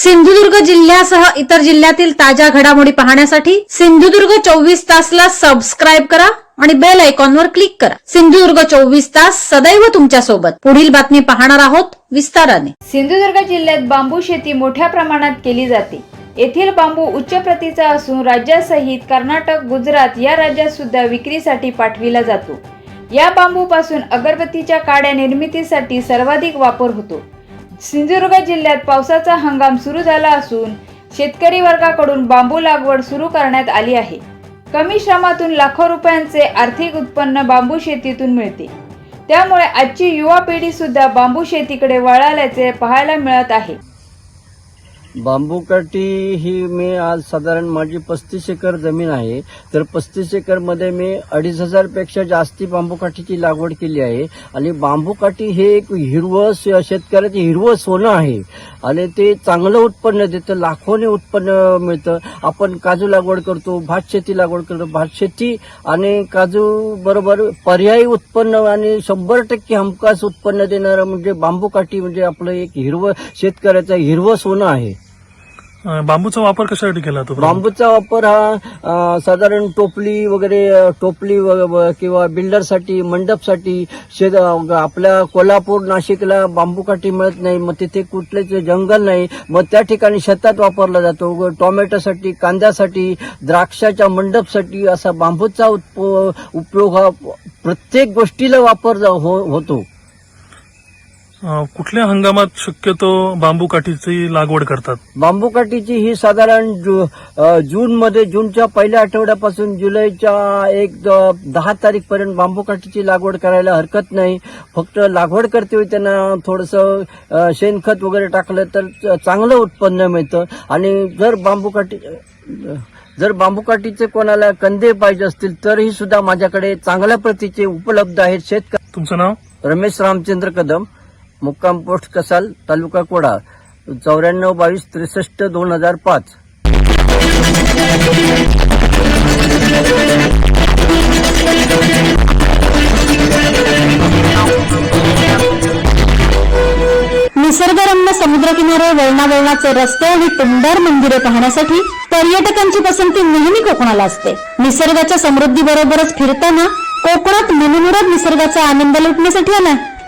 सिंधुदुर्ग जिल्ह्यासह इतर जिल्ह्यातील ताज्या घडामोडी पाहण्यासाठी सिंधुदुर्ग चोवीस तासला सबस्क्राईब करा आणि बेल आयकॉनवर क्लिक करा. सिंधुदुर्ग चोवीस तास सदैव तुमच्यासोबत पुढील बातमी पाहणार आहोत विस्ताराने. सिंधुदुर्ग जिल्ह्यात बांबू शेती मोठ्या प्रमाणात केली जाते. येथील बांबू उच्च प्रतीचा असून राज्यासहित कर्नाटक गुजरात या राज्यात सुद्धा विक्रीसाठी पाठविला जातो. या बांबूपासून अगरबत्तीच्या काड्या निर्मितीसाठी सर्वाधिक वापर होतो. सिंधुदुर्ग जिल्ह्यात पावसाचा हंगाम सुरू झाला असून शेतकरी वर्गाकडून बांबू लागवड सुरू करण्यात आली आहे. कमी श्रमातून लाखो रुपयांचे आर्थिक उत्पन्न बांबू शेतीतून मिळते. त्यामुळे आजची युवा पिढी सुद्धा बांबू शेतीकडे वळाल्याचे पाहायला मिळत आहे. बांबू काठी ही मी आज साधारण माझी पस्तीस एकर जमीन आहे. तर पस्तीस एकरमध्ये मी अडीच हजारपेक्षा जास्ती बांबू काठीची लागवड केली आहे. आणि बांबू काठी हे एक हिरवं शेतकऱ्याचं हिरवं सोनं आहे. आणि ते चांगलं उत्पन्न देतं लाखोने उत्पन्न मिळतं. आपण काजू लागवड करतो भात शेती लागवड करतो. भात शेती आणि काजू बरोबर पर्यायी उत्पन्न आणि शंभर टक्के हमखास उत्पन्न देणारं म्हणजे बांबू काठी म्हणजे आपलं एक हिरवं शेतकऱ्याचं हिरवं सोनं आहे. बांबूचा वापर कशासाठी केला तो? बांबूचा वापर हा साधारण टोपली वगैरे टोपली व- व- किंवा बिल्डरसाठी मंडपसाठी शेत आपल्या कोल्हापूर नाशिकला बांबू काठी मिळत नाही मग तिथे कुठलेच जंगल नाही मग त्या ठिकाणी शेतात वापरला जातो. व टोमॅटोसाठी कांद्यासाठी द्राक्षाच्या मंडपसाठी असा बांबूचा उत्प- उपयोग हा प्रत्येक गोष्टीला वापर जा- हो- होतो. अं, कुठल्या हंगामात शक्यतो बांबू काठीची लागवड करतात? बांबू काठीची ही साधारण जु, अ, जूनमध्ये जूनच्या पहिल्या आठवड्यापासून जुलैच्या एक द- दहा तारीख पर्यंत बांबू काठीची लागवड करायला हरकत नाही. फक्त लागवड करते वेळी त्यांना थोडंसं शेणखत वगैरे टाकलं तर च- चांगलं उत्पन्न मिळतं. आणि जर बांबू काठी जर बांबू काठीचे कोणाला कंदे पाहिजे असतील तरीही सुद्धा माझ्याकडे चांगल्या प्रतीचे उपलब्ध आहेत शेतकरी तुमचं नाव? रमेश रामचंद्र कदम. मुक्काम पोस्ट कसाल तालुका कोडा चौऱ्याण्णव बावीस त्रेसष्ट दोन हजार पाच. निसर्गरम्य समुद्रकिनारे वळणावळणाचे रस्ते आणि टुमदार मंदिरे पाहण्यासाठी पर्यटकांची पसंती नेहमी कोकणाला असते. निसर्गाच्या समृद्धी बरोबरच फिरताना कोकणात मनमुराद निसर्गाचा आनंद लुटण्यासाठी आला